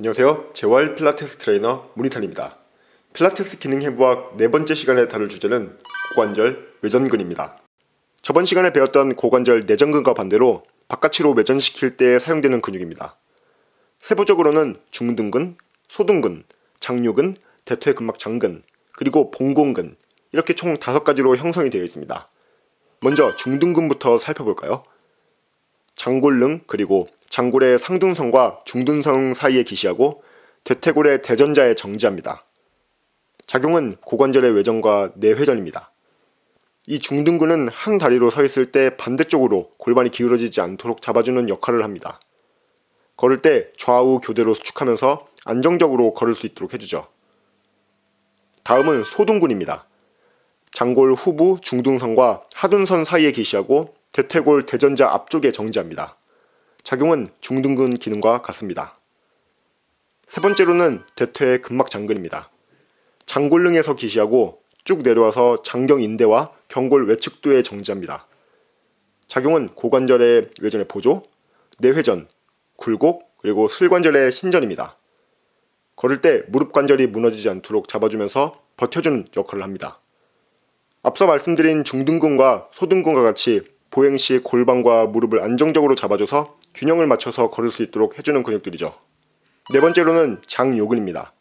안녕하세요. 재활 필라테스 트레이너 문희탄입니다. 필라테스 기능 해부학 네 번째 시간에 다룰 주제는 고관절 외전근입니다. 저번 시간에 배웠던 고관절 내전근과 반대로 바깥으로 외전시킬 때 사용되는 근육입니다. 세부적으로는 중등근, 소등근, 장요근, 대퇴근막 장근, 그리고 봉공근 이렇게 총 다섯 가지로 형성이 되어 있습니다. 먼저 중등근부터 살펴볼까요? 장골릉 그리고 장골의 상둔성과 중둔성 사이에 기시하고 대퇴골의 대전자에 정지합니다. 작용은 고관절의 외전과 내회전입니다. 이 중등근은 한 다리로 서 있을 때 반대쪽으로 골반이 기울어지지 않도록 잡아주는 역할을 합니다. 걸을 때 좌우 교대로 수축하면서 안정적으로 걸을 수 있도록 해주죠. 다음은 소둔근입니다. 장골 후부 중둔선과 하둔선 사이에 기시하고 대퇴골 대전자 앞쪽에 정지합니다. 작용은 중둔근 기능과 같습니다. 세 번째로는 대퇴 근막 장근입니다. 장골릉에서 기시하고 쭉 내려와서 장경 인대와 경골 외측도에 정지합니다. 작용은 고관절의 외전의 보조, 내회전, 굴곡, 그리고 슬관절의 신전입니다. 걸을 때 무릎 관절이 무너지지 않도록 잡아주면서 버텨주는 역할을 합니다. 앞서 말씀드린 중등근과 소등근과 같이 보행 시 골반과 무릎을 안정적으로 잡아줘서 균형을 맞춰서 걸을 수 있도록 해주는 근육들이죠. 네 번째로는 장요근입니다.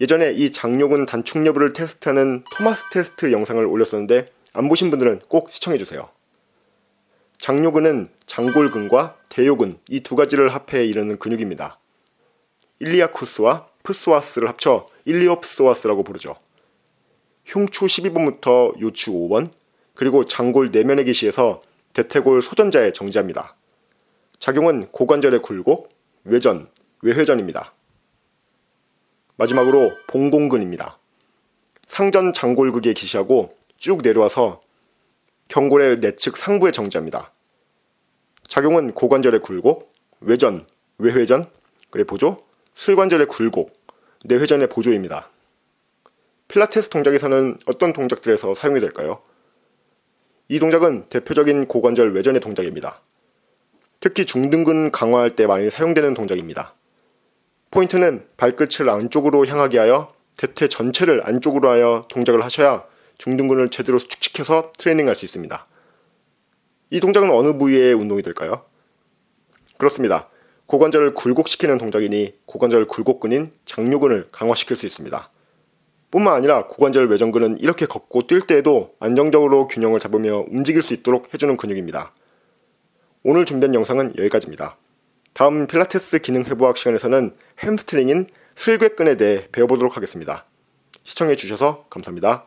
예전에 이 장요근 단축 여부를 테스트하는 토마스 테스트 영상을 올렸었는데 안 보신 분들은 꼭 시청해주세요. 장요근은 장골근과 대요근 이 두 가지를 합해 이루는 근육입니다. 일리아쿠스와 프스와스를 합쳐 일리오프스와스라고 부르죠. 흉추 12번부터 요추 5번, 그리고 장골 내면의 기시에서 대퇴골 소전자에 정지합니다. 작용은 고관절의 굴곡, 외전, 외회전입니다. 마지막으로 봉공근입니다. 상전 장골극에 기시하고 쭉 내려와서 경골의 내측 상부에 정지합니다. 작용은 고관절의 굴곡, 외전, 외회전, 그래 보조, 슬관절의 굴곡, 내회전의 보조입니다. 필라테스 동작에서는 어떤 동작들에서 사용이 될까요? 이 동작은 대표적인 고관절 외전의 동작입니다. 특히 중등근 강화할 때 많이 사용되는 동작입니다. 포인트는 발끝을 안쪽으로 향하게 하여 대퇴 전체를 안쪽으로 하여 동작을 하셔야 중등근을 제대로 수축시켜서 트레이닝할 수 있습니다. 이 동작은 어느 부위의 운동이 될까요? 그렇습니다. 고관절을 굴곡시키는 동작이니 고관절 굴곡근인 장요근을 강화시킬 수 있습니다. 뿐만 아니라 고관절 외전근은 이렇게 걷고 뛸 때에도 안정적으로 균형을 잡으며 움직일 수 있도록 해주는 근육입니다. 오늘 준비한 영상은 여기까지입니다. 다음 필라테스 기능 회복학 시간에서는 햄스트링인 슬괴근에 대해 배워보도록 하겠습니다. 시청해주셔서 감사합니다.